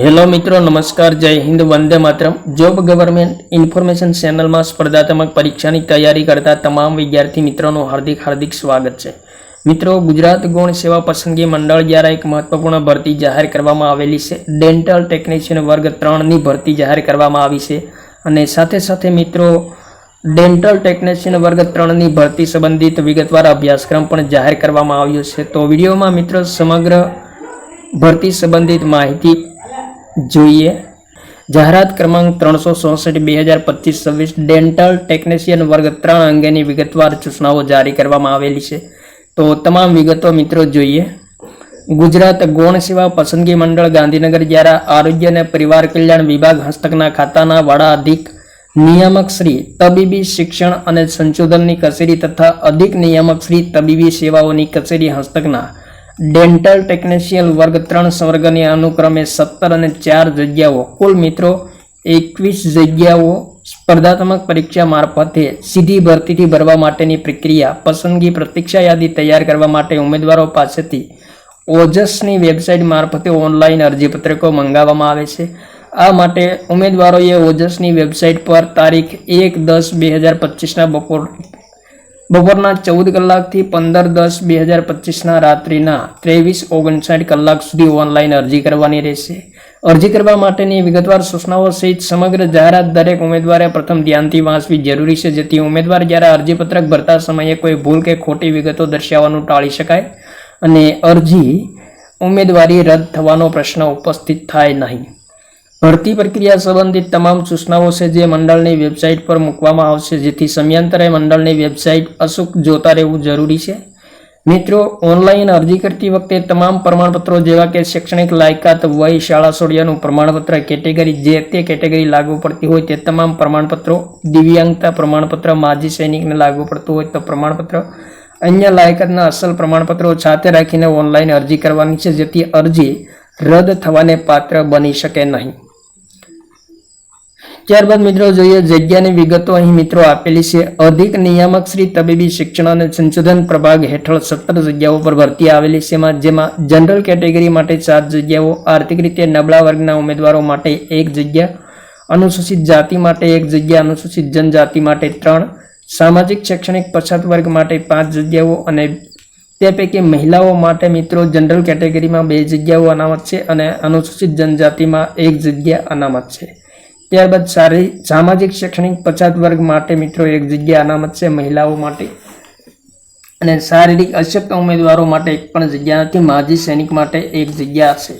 Hello મિત્રો, નમસ્કાર, જય હિન્દ, વંદે માતરમ. જોબ ગવર્મેન્ટ ઇન્ફોર્મેશન ચેનલમાં સ્પર્ધાત્મક પરીક્ષાની તૈયારી કરતા તમામ વિદ્યાર્થી મિત્રોનું હાર્દિક હાર્દિક સ્વાગત છે. મિત્રો, ગુજરાત ગૌણ સેવા પસંદગી મંડળ દ્વારા એક મહત્વપૂર્ણ ભરતી જાહેર કરવામાં આવેલી છે. ડેન્ટલ ટેકનિશિયન વર્ગ ત્રણની ભરતી જાહેર કરવામાં આવી છે અને સાથે સાથે મિત્રો ડેન્ટલ ટેકનિશિયન વર્ગ ત્રણની ભરતી સંબંધિત વિગતવાર અભ્યાસક્રમ પણ જાહેર કરવામાં આવ્યો છે. તો વિડીયોમાં મિત્રો, સમગ્ર ભરતી સંબંધિત માહિતી જોઈએ. જાહેરાત ક્રમાંક ત્રણસો ચોસઠ, બે હજાર પચીસ, છવ્વીસ, ડેન્ટલ ટેકનિશિયન વર્ગ ત્રણ અંગેની વિગતવાર સૂચનાઓ જારી કરવામાં આવેલી છે. તો તમામ વિગતો મિત્રો જોઈએ. ગુજરાત ગૌણ સેવા પસંદગી મંડળ ગાંધીનગર દ્વારા આરોગ્ય અને પરિવાર કલ્યાણ વિભાગ હસ્તકના ખાતાના વડા અધિક નિયામક શ્રી તબીબી શિક્ષણ અને સંશોધનની કચેરી તથા અધિક નિયામક શ્રી તબીબી સેવાઓની કચેરી હસ્તકના ડેન્ટલ ટેકનિશિયલ વર્ગ ત્રણ સંવર્ગની અનુક્રમે સત્તર અને ચાર જગ્યાઓ. કુલ મિત્રો, એકવીસ જગ્યાઓ સ્પર્ધાત્મક પરીક્ષા મારફતે સીધી ભરતીથી ભરવા માટેની પ્રક્રિયા, પસંદગી પ્રતીક્ષા યાદી તૈયાર કરવા માટે ઉમેદવારો પાસેથી ઓજસની વેબસાઇટ મારફતે ઓનલાઈન અરજીપત્રકો મંગાવવામાં આવે છે. આ માટે ઉમેદવારોએ ઓજસની વેબસાઇટ પર તારીખ એક દસ બે હજાર પચીસના બપોર બપોરના ચૌદ કલાકથી પંદર દસ બે હજાર પચીસના રાત્રિના ત્રેવીસ ઓગણસાઠ કલાક સુધી ઓનલાઈન અરજી કરવાની રહેશે. અરજી કરવા માટેની વિગતવાર સૂચનાઓ સહિત સમગ્ર જાહેરાત દરેક ઉમેદવારે પ્રથમ ધ્યાનથી વાંચવી જરૂરી છે, જેથી ઉમેદવાર જ્યારે અરજીપત્રક ભરતા સમયે કોઈ ભૂલ કે ખોટી વિગતો દર્શાવવાનું ટાળી શકાય અને અરજી ઉમેદવારી રદ થવાનો પ્રશ્ન ઉપસ્થિત થાય નહીં. ભરતી પ્રક્રિયા સંબંધિત તમામ સૂચનાઓ છે જે મંડળની વેબસાઇટ પર મૂકવામાં આવશે, જેથી સમયાંતરે મંડળની વેબસાઇટ અચૂક જોતા રહેવું જરૂરી છે. મિત્રો, ઓનલાઈન અરજી કરતી વખતે તમામ પ્રમાણપત્રો જેવા કે શૈક્ષણિક લાયકાત, વય, શાળા સોડિયાનું પ્રમાણપત્ર, કેટેગરી જે તે કેટેગરી લાગુ પડતી હોય તે તમામ પ્રમાણપત્રો, દિવ્યાંગતા પ્રમાણપત્ર, માજી સૈનિકને લાગુ પડતું હોય તો પ્રમાણપત્ર, અન્ય લાયકાતના અસલ પ્રમાણપત્રો સાથે રાખીને ઓનલાઈન અરજી કરવાની છે, જેથી અરજી રદ થવાને પાત્ર બની શકે નહીં. ત્યારબાદ મિત્રો જોઈએ જગ્યાની વિગતો અહીં મિત્રો આપેલી છે. અધિક નિયામક શ્રી તબીબી શિક્ષણ અને સંશોધન પ્રભાગ હેઠળ સત્તર જગ્યાઓ પર ભરતી આવેલી છે. જેમાં જનરલ કેટેગરી માટે ચાર જગ્યાઓ, આર્થિક રીતે નબળા વર્ગના ઉમેદવારો માટે એક જગ્યા, અનુસૂચિત જાતિ માટે એક જગ્યા, અનુસૂચિત જનજાતિ માટે ત્રણ, સામાજિક શૈક્ષણિક પછાત વર્ગ માટે પાંચ જગ્યાઓ અને તે પૈકી મહિલાઓ માટે મિત્રો જનરલ કેટેગરીમાં બે જગ્યાઓ અનામત છે અને અનુસૂચિત જનજાતિમાં એક જગ્યા અનામત છે. ત્યારબાદ સારી સામાજિક, શૈક્ષણિક, પછાત વર્ગ માટે મિત્રો એક જગ્યા અનામત છે મહિલાઓ માટે. અને શારીરિક અશક્ત ઉમેદવારો માટે એક પણ જગ્યા નથી, માજી સૈનિક માટે એક જગ્યા છે.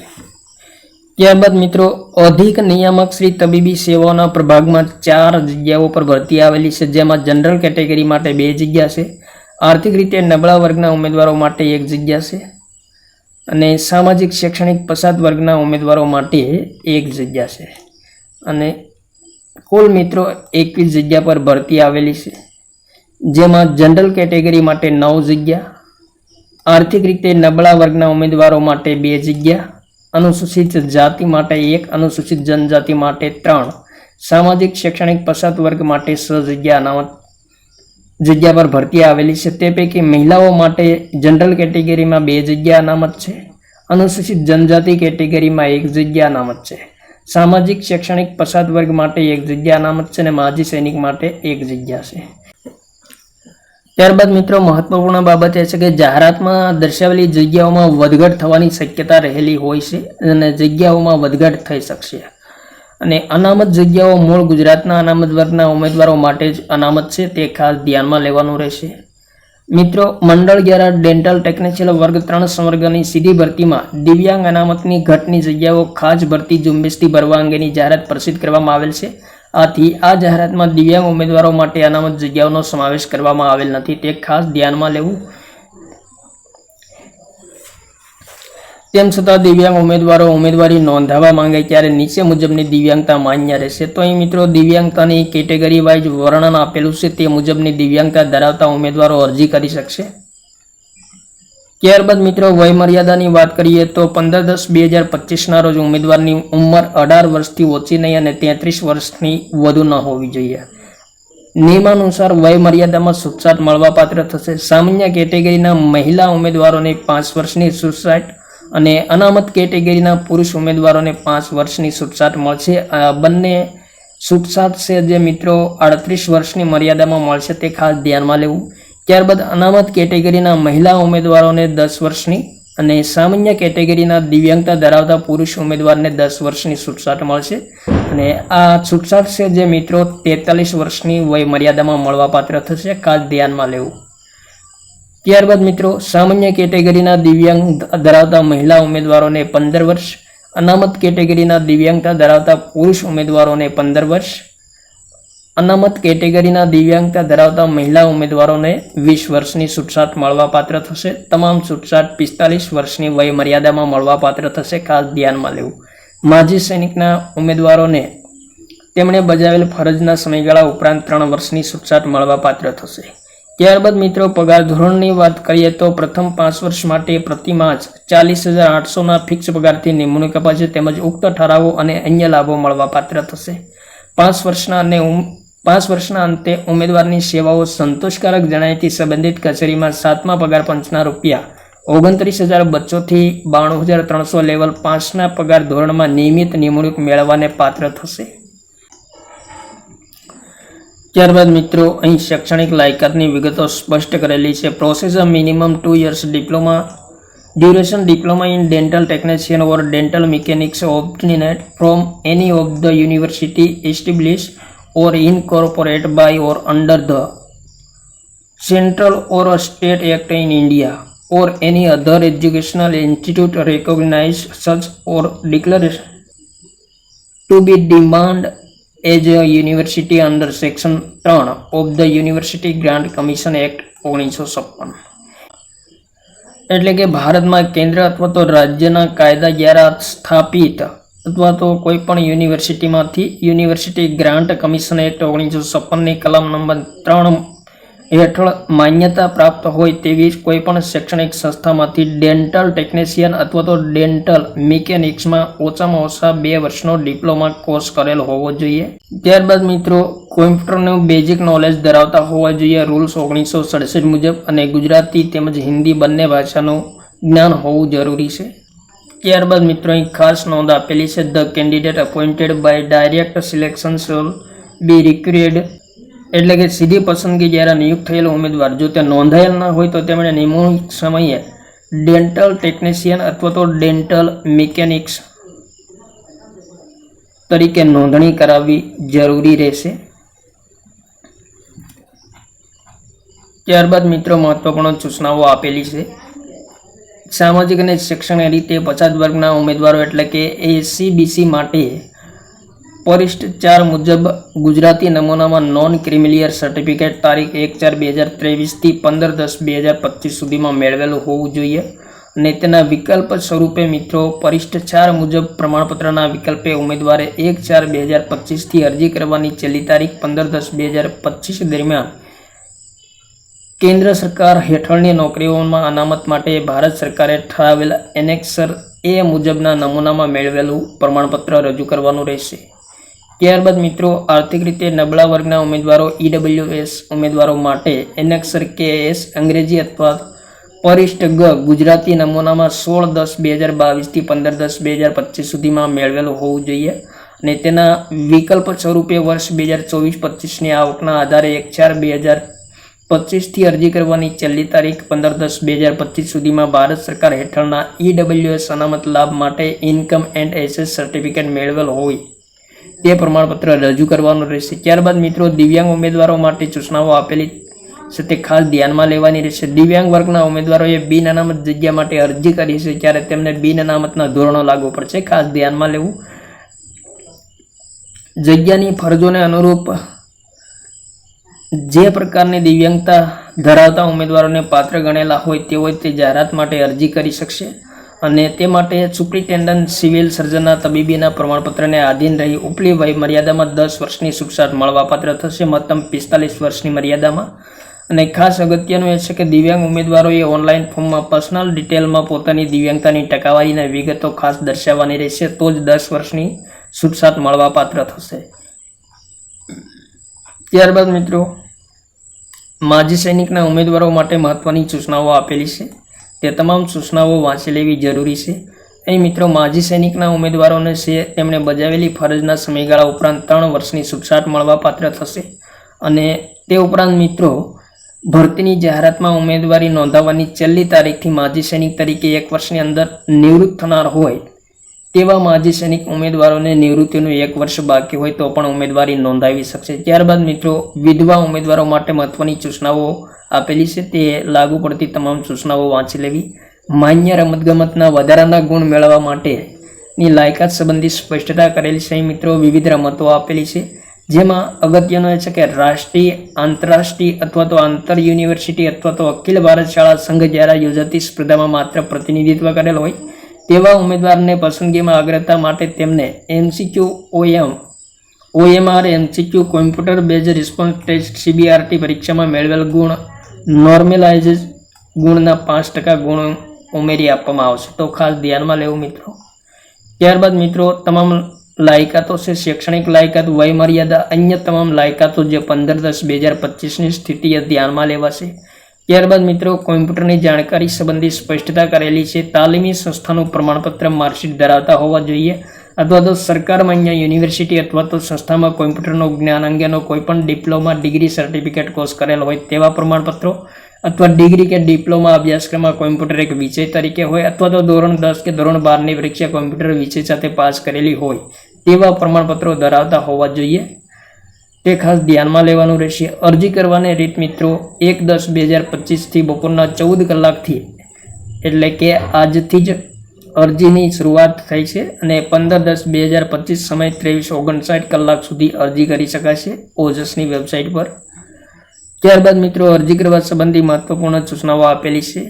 ત્યારબાદ મિત્રો, અધિક નિયામક શ્રી તબીબી સેવાઓના પ્રભાગમાં ચાર જગ્યાઓ પર ભરતી આવેલી છે, જેમાં જનરલ કેટેગરી માટે બે જગ્યા છે, આર્થિક રીતે નબળા વર્ગના ઉમેદવારો માટે એક જગ્યા છે, અને સામાજિક, શૈક્ષણિક, પછાત વર્ગના ઉમેદવારો માટે એક જગ્યા છે. અને કુલ મિત્રો એકવીસ જગ્યા પર ભરતી આવેલી છે. જેમાં જનરલ કેટેગરી માટે નવ જગ્યા, આર્થિક રીતે નબળા વર્ગના ઉમેદવારો માટે બે જગ્યા, અનુસૂચિત જાતિ માટે એક, અનુસૂચિત જનજાતિ માટે ત્રણ, સામાજિક શૈક્ષણિક પછાત વર્ગ માટે છ જગ્યા અનામત જગ્યા પર ભરતી આવેલી છે. તે પૈકી મહિલાઓ માટે જનરલ કેટેગરીમાં બે જગ્યા અનામત છે. અનુસૂચિત જનજાતિ કેટેગરીમાં એક જગ્યા અનામત છે. સામાજિક, શૈક્ષણિક પછાત વર્ગ માટે એક જગ્યા, અનામત છે અને માજી સૈનિક માટે એક જગ્યા છે. ત્યારબાદ મિત્રો, મહત્વપૂર્ણ બાબત એ છે કે જાહેરાતમાં દર્શાવેલી જગ્યાઓમાં વધઘટ થવાની શક્યતા રહેલી હોય છે અને જગ્યાઓમાં વધઘટ થઈ શકશે. અને અનામત જગ્યાઓ મૂળ ગુજરાતના અનામત વર્ગના ઉમેદવારો માટે જ અનામત છે, તે ખાસ ધ્યાનમાં લેવાનું રહેશે. મિત્રો, મંડળ દ્વારા ડેન્ટલ ટેકનિશિયલ વર્ગ ત્રણ સંવર્ગની સીધી ભરતીમાં દિવ્યાંગ અનામતની ઘટની જગ્યાઓ ખાસ ભરતી ઝુંબેશથી ભરવા અંગેની જાહેરાત પ્રસિદ્ધ કરવામાં આવેલ છે. આથી આ જાહેરાતમાં દિવ્યાંગ ઉમેદવારો માટે અનામત જગ્યાઓનો સમાવેશ કરવામાં આવેલ નથી. તે ખાસ ધ્યાનમાં લેવું તેમ છતાં દિવ્યાંગ ઉમેદવારો ઉમેદવારી નોંધાવવા માંગે ત્યારે નીચે મુજબની દિવ્યાંગતા માન્ય રહેશે. તો અહીં મિત્રો, દિવ્યાંગતાની કેટેગરી વાઇઝ વર્ણન આપેલું છે, તે મુજબની દિવ્યાંગતા ધરાવતા ઉમેદવારો અરજી કરી શકશે. ત્યારબાદ મિત્રો, વયમર્યાદાની વાત કરીએ તો પંદર દસ બે હજાર પચીસના રોજ ઉમેદવારની ઉંમર અઢાર વર્ષથી ઓછી નહીં અને તેત્રીસ વર્ષની વધુ ન હોવી જોઈએ. નિયમાનુસાર વય મર્યાદામાં છૂટછાટ મળવાપાત્ર થશે. સામાન્ય કેટેગરીના મહિલા ઉમેદવારોને પાંચ વર્ષની છૂટછાટ અને અનામત કેટેગરીના પુરુષ ઉમેદવારોને પાંચ વર્ષની છૂટછાટ મળશે. બંને છૂટછાટ છે જે મિત્રો અડત્રીસ વર્ષની મર્યાદામાં મળશે તે ખાસ ધ્યાનમાં લેવું. ત્યારબાદ અનામત કેટેગરીના મહિલા ઉમેદવારોને દસ વર્ષની અને સામાન્ય કેટેગરીના દિવ્યાંગતા ધરાવતા પુરુષ ઉમેદવારને દસ વર્ષની છૂટછાટ મળશે. અને આ છૂટછાટ છે જે મિત્રો તેતાલીસ વર્ષની વય મર્યાદામાં મળવાપાત્ર થશે, ખાસ ધ્યાનમાં લેવું. ત્યારબાદ મિત્રો, સામાન્ય કેટેગરીના દિવ્યાંગ ધરાવતા મહિલા ઉમેદવારોને પંદર વર્ષ, અનામત કેટેગરીના દિવ્યાંગતા ધરાવતા પુરુષ ઉમેદવારોને પંદર વર્ષ, અનામત કેટેગરીના દિવ્યાંગતા ધરાવતા મહિલા ઉમેદવારોને વીસ વર્ષની છૂટછાટ મળવાપાત્ર થશે. તમામ છૂટછાટ પિસ્તાલીસ વર્ષની વય મર્યાદામાં મળવાપાત્ર થશે, ખાસ ધ્યાનમાં લેવું. માજી સૈનિકના ઉમેદવારોને તેમણે બજાવેલ ફરજના સમયગાળા ઉપરાંત ત્રણ વર્ષની છૂટછાટ મળવાપાત્ર થશે. ત્યારબાદ મિત્રો, પગાર ધોરણની વાત કરીએ તો પ્રથમ પાંચ વર્ષ માટે પ્રતિ માસ ચાલીસ હજાર આઠસોના ફિક્સ પગારથી નિમણૂક અપાશે. તેમજ ઉક્ત ઠરાવો અને અન્ય લાભો મળવાપાત્ર થશે. પાંચ વર્ષના અને પાંચ વર્ષના અંતે ઉમેદવારની સેવાઓ સંતોષકારક જણાયથી સંબંધિત કચેરીમાં સાતમા પગાર પંચના રૂપિયા ઓગણત્રીસ હજાર બચ્ચોથી બાણું હજાર ત્રણસો લેવલ પાંચના પગાર ધોરણમાં નિયમિત નિમણૂક મેળવવાને પાત્ર થશે. ત્યારબાદ મિત્રો, અહીં શૈક્ષણિક લાયકાતની વિગતો સ્પષ્ટ કરેલી છે. Process minimum two years diploma duration diploma in dental technician or dental mechanics obtained from any of the university establish or incorporate by or under the central or state act in India or any other educational institute recognise such or or to be be a university under section 3 of the University Grant Commission Act ઓગણીસો છપ્પન. એટલે કે ભારતમાં કેન્દ્ર અથવા તો રાજ્યના કાયદા દ્વારા સ્થાપિત અથવા તો કોઈ પણ યુનિવર્સિટીમાંથી યુનિવર્સિટી ગ્રાન્ટ કમિશન એક્ટ ઓગણીસો છપ્પનની કલમ નંબર ત્રણ હેઠળ માન્યતા પ્રાપ્ત હોય તેવી કોઈ પણ શૈક્ષણિક સંસ્થામાંથી ડેન્ટલ ટેકનિશિયન અથવા તો ડેન્ટલ મિકેનિક્સમાં ઓછામાં ઓછા બે વર્ષનો ડિપ્લોમા કોર્સ કરેલ હોવો જોઈએ. ત્યારબાદ મિત્રો, કોમ્પ્યુટરનું બેઝિક નોલેજ ધરાવતા હોવા જોઈએ રૂલ્સ ઓગણીસો સડસઠ મુજબ અને ગુજરાતી તેમજ હિન્દી બંને ભાષાનું જ્ઞાન હોવું જરૂરી છે. ત્યારબાદ મિત્રો, અહીં ખાસ નોંધ આપેલી છે. The candidate appointed by direct selection shall be required એટલે કે સીધી પસંદગી જ્યારે નિયુક્ત થયેલો ઉમેદવાર જો તે નોંધાયેલ ન હોય તો તેમણે નિમણૂક સમયે ડેન્ટલ ટેકનિશિયન અથવા તો ડેન્ટલ મિકેનિક્સ તરીકે નોંધણી કરાવવી જરૂરી રહેશે. ત્યારબાદ મિત્રો મહત્વપૂર્ણ સૂચનાઓ આપેલી છે. સામાજિક અને શૈક્ષણિક રીતે પછાત વર્ગના ઉમેદવારો એટલે કે એસીબીસી માટે પરિશિષ્ટ ચાર મુજબ ગુજરાતી નમૂનામાં નોન ક્રિમિલિયર સર્ટિફિકેટ તારીખ એક ચાર બે હજાર ત્રેવીસથી પંદર દસ બે હજાર પચીસ સુધીમાં મેળવેલું હોવું જોઈએ. અને તેના વિકલ્પ સ્વરૂપે મિત્રો પરિષ્ઠ ચાર મુજબ પ્રમાણપત્રના વિકલ્પે ઉમેદવારે એક ચાર બે હજાર પચીસથી અરજી કરવાની છેલ્લી તારીખ પંદર દસ બે હજાર પચીસ દરમિયાન. કેન્દ્ર સરકાર હેઠળની નોકરીઓમાં અનામત માટે ભારત સરકારે ઠરાવેલ એનેક્સર એ મુજબના નમૂનામાં મેળવેલું પ્રમાણપત્ર રજૂ કરવાનું રહેશે. ત્યારબાદ મિત્રો, આર્થિક રીતે નબળા વર્ગના ઉમેદવારો ઈડબ્લ્યુએસ ઉમેદવારો માટે એનેક્સર કેએસ અંગ્રેજી અથવા પરિષ્ઠ ગ ગુજરાતી નમૂનામાં સોળ દસ બે હજાર બાવીસથી પંદર દસ બે હજાર પચીસ સુધીમાં મેળવેલું હોવું જોઈએ. અને તેના વિકલ્પ સ્વરૂપે વર્ષ બે હજાર ચોવીસ પચીસની આવકના આધારે એક ચાર બે હજાર પચીસથી અરજી કરવાની છેલ્લી તારીખ પંદર દસ બે હજાર પચીસ સુધીમાં ભારત સરકાર હેઠળના ઈડબ્લ્યુએસ અનામત લાભ માટે ઇન્કમ એન્ડ એસેસ સર્ટિફિકેટ મેળવેલ હોય. તે પ્રમાણપત્ર રજૂ કરવાનું રહેશે. ત્યારબાદ મિત્રો, દિવ્યાંગ ઉમેદવારો માટે સૂચનાઓ આપેલી છે તે ખાસ ધ્યાનમાં લેવાની રહેશે. દિવ્યાંગ વર્ગના ઉમેદવારોએ બિન અનામત જગ્યા માટે અરજી કરી છે ત્યારે તેમને બિન અનામતના ધોરણો લાગુ પડશે. ખાસ ધ્યાનમાં લેવું. જગ્યાની ફરજોને અનુરૂપ જે પ્રકારની દિવ્યાંગતા ધરાવતા ઉમેદવારોને પાત્ર ગણેલા હોય તેઓ તે જાહેરાત માટે અરજી કરી શકશે. અને તે માટે સુપ્રિન્ટેન્ડન્ટ સિવિલ સર્જનના તબીબીના પ્રમાણપત્રને આધીન રહી ઉપલી વય મર્યાદામાં દસ વર્ષની છૂટછાટ મળવાપાત્ર થશે. મહત્તમ પિસ્તાલીસ વર્ષની મર્યાદામાં. અને ખાસ અગત્યનું એ છે કે દિવ્યાંગ ઉમેદવારોએ ઓનલાઈન ફોર્મમાં પર્સનલ ડિટેલમાં પોતાની દિવ્યાંગતાની ટકાવારીને વિગતો ખાસ દર્શાવવાની રહેશે. તો જ દસ વર્ષની છૂટછાટ મળવાપાત્ર થશે. ત્યારબાદ મિત્રો, માજી સૈનિકના ઉમેદવારો માટે મહત્વની સૂચનાઓ આપેલી છે. તે તમામ સૂચનાઓ વાંચી લેવી જરૂરી છે. અહીં મિત્રો, માજી સૈનિકના ઉમેદવારોને છે, તેમણે બજાવેલી ફરજના સમયગાળા ઉપરાંત ત્રણ વર્ષની છૂટછાટ મળવાપાત્ર થશે. અને તે ઉપરાંત મિત્રો, ભરતીની જાહેરાતમાં ઉમેદવારી નોંધાવવાની છેલ્લી તારીખથી માજી સૈનિક તરીકે એક વર્ષની અંદર નિવૃત્ત થનાર હોય, તેવા માજી સૈનિક ઉમેદવારોને નિવૃત્તિનું એક વર્ષ બાકી હોય તો પણ ઉમેદવારી નોંધાવી શકશે. ત્યારબાદ મિત્રો, વિધવા ઉમેદવારો માટે મહત્વની સૂચનાઓ આપેલી છે તે લાગુ પડતી તમામ સૂચનાઓ વાંચી લેવી. માન્ય રમતગમતના વધારાના ગુણ મેળવવા માટેની લાયકાત સંબંધી સ્પષ્ટતા કરેલી છે. મિત્રો વિવિધ રમતો આપેલી છે, જેમાં અગત્યનો એ છે કે રાષ્ટ્રીય, આંતરરાષ્ટ્રીય અથવા તો આંતર યુનિવર્સિટી અથવા તો અખિલ ભારત શાળા સંઘ દ્વારા યોજાતી સ્પર્ધામાં માત્ર પ્રતિનિધિત્વ કરેલ હોય તેવા ઉમેદવારને પસંદગીમાં અગ્રતા માટે તેમને MCQ OM, OMR, MCQ computer base response test, CBRT પરીક્ષામાં મેળવેલ ગુણ નોર્મલાઇઝ ગુણના પાંચ ટકા ગુણ ઉમેરી આપવામાં આવશે. તો ખાસ ધ્યાનમાં લેવું મિત્રો. ત્યારબાદ મિત્રો, તમામ લાયકાતો છે, શૈક્ષણિક લાયકાત વય મર્યાદા અન્ય તમામ લાયકાતો જે પંદર દસ બે હજાર પચીસની સ્થિતિએ ધ્યાનમાં લેવાશે. ત્યારબાદ મિત્રો, કોમ્પ્યુટરની જાણકારી સંબંધી સ્પષ્ટતા કરેલી છે. તાલીમી સંસ્થાનું પ્રમાણપત્ર માર્કશીટ ધરાવતા હોવા જોઈએ. અથવા તો સરકારમાં અહીંયા યુનિવર્સિટી અથવા તો સંસ્થામાં કોમ્પ્યુટરનું જ્ઞાન અંગેનો કોઈપણ ડિપ્લોમા ડિગ્રી સર્ટિફિકેટ કોર્સ કરેલ હોય તેવા પ્રમાણપત્રો અથવા ડિગ્રી કે ડિપ્લોમા અભ્યાસક્રમમાં કોમ્પ્યુટર એક વિષય તરીકે હોય અથવા તો ધોરણ દસ કે ધોરણ બારની પરીક્ષા કોમ્પ્યુટર વિષય સાથે પાસ કરેલી હોય તેવા પ્રમાણપત્રો ધરાવતા હોવા જોઈએ. તે ખાસ ધ્યાનમાં લેવાનું રહેશે. અરજી કરવાની રીત મિત્રો, એક દસ બે હજાર પચીસથી બપોરના ચૌદ કલાકથી, એટલે કે આજથી જ અરજીની શરૂઆત થઈ છે અને પંદર દસ બે હજાર પચીસ સમય ત્રેવીસ ઓગણસાઠ કલાક સુધી અરજી કરી શકાશે ઓજસની વેબસાઇટ પર. ત્યારબાદ મિત્રો, અરજી કરવા સંબંધી મહત્વપૂર્ણ સૂચનાઓ આપેલી છે.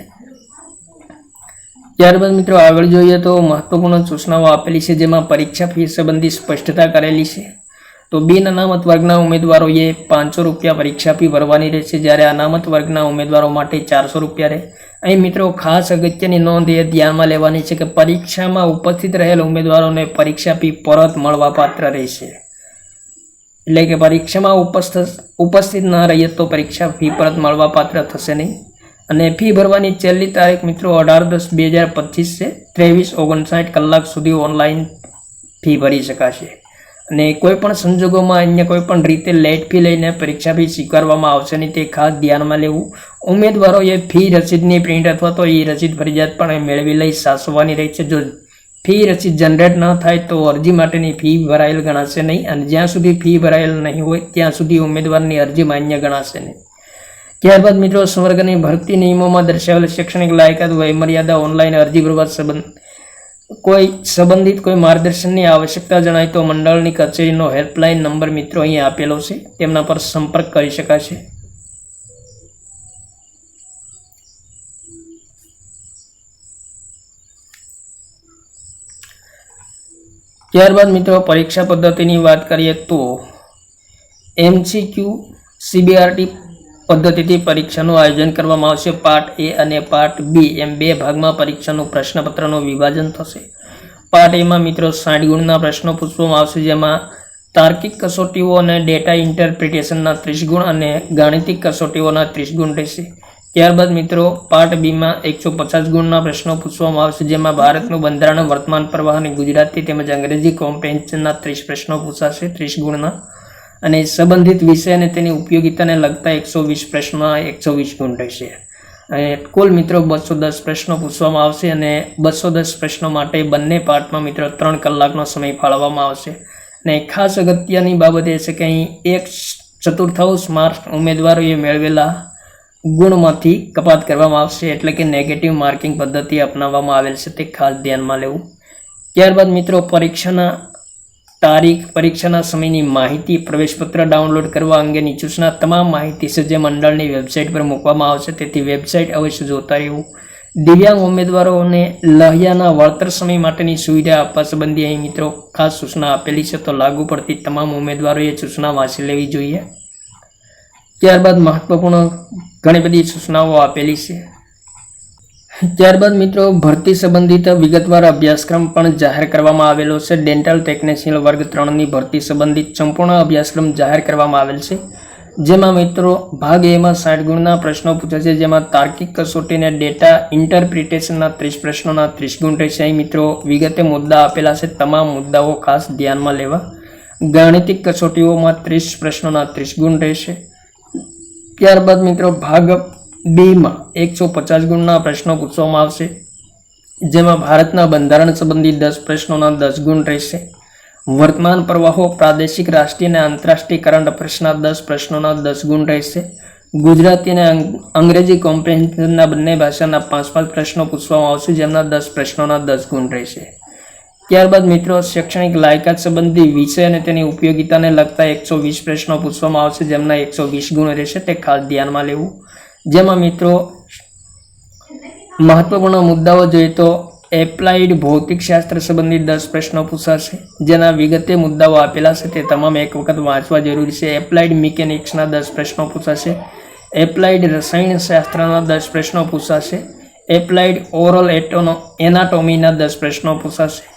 ત્યારબાદ મિત્રો, આગળ જોઈએ તો મહત્વપૂર્ણ સૂચનાઓ આપેલી છે જેમાં પરીક્ષા ફી સંબંધી સ્પષ્ટતા કરેલી છે. તો બિન અનામત વર્ગના ઉમેદવારોએ પાંચસો રૂપિયા પરીક્ષા ફી ભરવાની રહેશે. જ્યારે અનામત વર્ગના ઉમેદવારો માટે ચારસો રૂપિયા રહે. અહીં મિત્રો ખાસ અગત્યની નોંધ એ ધ્યાનમાં લેવાની છે કે પરીક્ષામાં ઉપસ્થિત રહેલ ઉમેદવારોને પરીક્ષા ફી પરત મળવાપાત્ર રહેશે. એટલે કે પરીક્ષામાં ઉપસ્થિત ઉપસ્થિત ન રહીએ તો પરીક્ષા ફી પરત મળવાપાત્ર થશે નહીં. અને ફી ભરવાની છેલ્લી તારીખ મિત્રો અઢાર દસ બે હજાર પચીસ છે. ત્રેવીસ ઓગણસાઠ કલાક સુધી ઓનલાઈન ફી ભરી શકાશે. અને કોઈ પણ સંજોગોમાં અન્ય કોઈ પણ રીતે લેટ ફી લઈને પરીક્ષા ફી સ્વીકારવામાં આવશે નહીં, તે ખાસ ધ્યાનમાં લેવું. ઉમેદવારોએ ફી રસીદની પ્રિન્ટ અથવા તો એ રસીદ ફરજિયાત પણ મેળવી લઈ સાચવવાની રહી છે. જો ફી રસીદ જનરેટ ન થાય તો અરજી માટેની ફી ભરાયેલ ગણાશે નહીં અને જ્યાં સુધી ફી ભરાયેલ નહીં હોય ત્યાં સુધી ઉમેદવારની અરજી માન્ય ગણાશે નહીં. ત્યારબાદ મિત્રો, સ્વર્ગની ભરતી નિયમોમાં દર્શાવેલ શૈક્ષણિક લાયકાત વયમર્યાદા, ઓનલાઈન અરજી ભરવા સંબંધ કોઈ સંબંધિત કોઈ માર્ગદર્શનની આવશ્યકતા જણાય તો મંડળની કચેરીનો હેલ્પલાઇન નંબર મિત્રો અહીં આપેલો છે. તેમના પર સંપર્ક કરી શકાશે. ત્યારબાદ મિત્રો પરીક્ષા પદ્ધતિની વાત કરીએ તો એમસીક્યુ, સીબીઆરટી પદ્ધતિથી પરીક્ષાનું આયોજન કરવામાં આવશે. પાર્ટ એ અને પાર્ટ બી એમ બે ભાગમાં પરીક્ષાનું પ્રશ્નપત્રનું વિભાજન થશે. પાર્ટ એમાં મિત્રો સાઠ ગુણના પ્રશ્નો પૂછવામાં આવશે, જેમાં તાર્કિક કસોટીઓ અને ડેટા ઇન્ટરપ્રિટેશનના ત્રીસ ગુણ અને ગાણિતિક કસોટીઓના ત્રીસ ગુણ રહેશે. ત્યારબાદ મિત્રો પાર્ટ બીમાં એકસો પચાસ ગુણના પ્રશ્નો પૂછવામાં આવશે, જેમાં ભારતનું બંધારણ, વર્તમાન પ્રવાહ અને ગુજરાતી તેમજ અંગ્રેજી કોમ્પ્રેન્શનના ત્રીસ પ્રશ્નો પૂછાશે. ત્રીસ ગુણના અને સંબંધિત વિષય અને તેની ઉપયોગિતાને લગતા એકસો વીસ પ્રશ્નમાં એકસો વીસ ગુણ રહેશે. અને કુલ મિત્રો બસો દસ પ્રશ્નો પૂછવામાં આવશે અને બસો દસ પ્રશ્નો માટે બંને પાર્ટમાં મિત્રો ત્રણ કલાકનો સમય ફાળવવામાં આવશે. અને ખાસ અગત્યની બાબત એ છે કે અહીં એક ચતુર્થાંશ માર્ક ઉમેદવારોએ મેળવેલા ગુણમાંથી કપાત કરવામાં આવશે, એટલે કે નેગેટિવ માર્કિંગ પદ્ધતિ અપનાવવામાં આવેલ છે તે ખાસ ધ્યાનમાં લેવું. ત્યારબાદ મિત્રો પરીક્ષાના તારીખ, પરીક્ષાના સમયની માહિતી, પ્રવેશપત્ર ડાઉનલોડ કરવા અંગેની સૂચના, તમામ માહિતી સજ્જ મંડળની વેબસાઇટ પર મૂકવામાં આવશે. તેથી વેબસાઇટ અવશ્ય જોતા રહેવું. દિવ્યાંગ ઉમેદવારોને લહિયાના વળતર સમય માટેની સુવિધા આપવા સંબંધી અહીં મિત્રો ખાસ સૂચના આપેલી છે. તો લાગુ પડતી તમામ ઉમેદવારોએ સૂચના વાંચી લેવી જોઈએ. ત્યારબાદ મહત્વપૂર્ણ ઘણી બધી સૂચનાઓ આપેલી છે. ત્યારબાદ મિત્રો, ભરતી સંબંધિત વિગતવાર અભ્યાસક્રમ પણ જાહેર કરવામાં આવેલો છે. ડેન્ટલ ટેકનિશિયલ વર્ગ ત્રણની ભરતી સંબંધિત સંપૂર્ણ અભ્યાસક્રમ જાહેર કરવામાં આવેલ છે. જેમાં મિત્રો, ભાગ એમાં સાઠ ગુણના પ્રશ્નો પૂછાશે જેમાં તાર્કિક કસોટીને ડેટા ઇન્ટરપ્રિટેશનના ત્રીસ પ્રશ્નોના ત્રીસ ગુણ રહેશે. અહીં મિત્રો, વિગતે મુદ્દા આપેલા છે. તમામ મુદ્દાઓ ખાસ ધ્યાનમાં લેવા. ગાણિતિક કસોટીઓમાં ત્રીસ પ્રશ્નોના ત્રીસ ગુણ રહેશે. ત્યારબાદ મિત્રો, ભાગ બેમાં એકસો પચાસ ગુણના પ્રશ્નો પૂછવામાં આવશે, જેમાં ભારતના બંધારણ સંબંધી દસ પ્રશ્નોના દસ ગુણ રહેશે. વર્તમાન પ્રવાહો, પ્રાદેશિક, રાષ્ટ્રીય અને આંતરરાષ્ટ્રીય કરંટ અફેર્સના દસ પ્રશ્નોના દસ ગુણ રહેશે. ગુજરાતી અને અંગ્રેજી કોમ્પ્રિહેન્શનના બંને ભાષાના પાંચ પાંચ પ્રશ્નો પૂછવામાં આવશે, જેમના દસ પ્રશ્નોના દસ ગુણ રહેશે. ત્યારબાદ મિત્રો, શૈક્ષણિક લાયકાત સંબંધી વિષય અને તેની ઉપયોગિતાને લગતા એકસો વીસ પ્રશ્નો પૂછવામાં આવશે, જેમના એકસો વીસ ગુણ રહેશે, તે ખાસ ધ્યાનમાં લેવું. જેમાં મિત્રો મહત્વપૂર્ણ મુદ્દાઓ જોઈએ તો એપ્લાઇડ ભૌતિકશાસ્ત્ર સંબંધિત દસ પ્રશ્નો પૂછાશે. જેના વિગતે મુદ્દાઓ આપેલા છે તે તમામ એક વખત વાંચવા જરૂરી છે. એપ્લાઇડ મિકેનિક્સના દસ પ્રશ્નો પૂછાશે. એપ્લાઇડ રસાયણશાસ્ત્રના દસ પ્રશ્નો પૂછાશે. એપ્લાઇડ ઓરલ એટોનો એનાટોમીના દસ પ્રશ્નો પૂછાશે.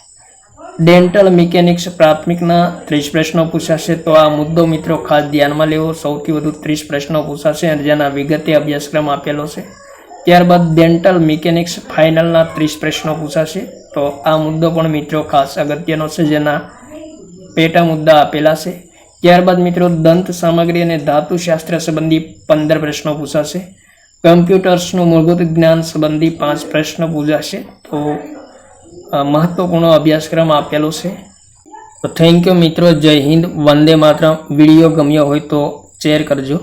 ડેન્ટલ મિકેનિક્સ પ્રાથમિકના ત્રીસ પ્રશ્નો પૂછાશે તો આ મુદ્દો મિત્રો ખાસ ધ્યાનમાં લેવો. સૌથી વધુ ત્રીસ પ્રશ્નો પૂછાશે અને જેના વિગતે અભ્યાસક્રમ આપેલો છે. ત્યારબાદ ડેન્ટલ મિકેનિક્સ ફાઇનલના ત્રીસ પ્રશ્નો પૂછાશે તો આ મુદ્દો પણ મિત્રો ખાસ અગત્યનો છે જેના પેટા મુદ્દા આપેલા છે. ત્યારબાદ મિત્રો દંત સામગ્રી અને ધાતુશાસ્ત્ર સંબંધી પંદર પ્રશ્નો પૂછાશે. કમ્પ્યુટર્સનું મૂળભૂત જ્ઞાન સંબંધી પાંચ પ્રશ્નો પૂછાશે તો મહત્વપૂર્ણ અભ્યાસક્રમ આપેલો છે. તો થેન્ક યુ મિત્રો, જય હિન્દ, વંદે માત્ર વીડિયો ગમ્યો હોય તો શેર કરજો.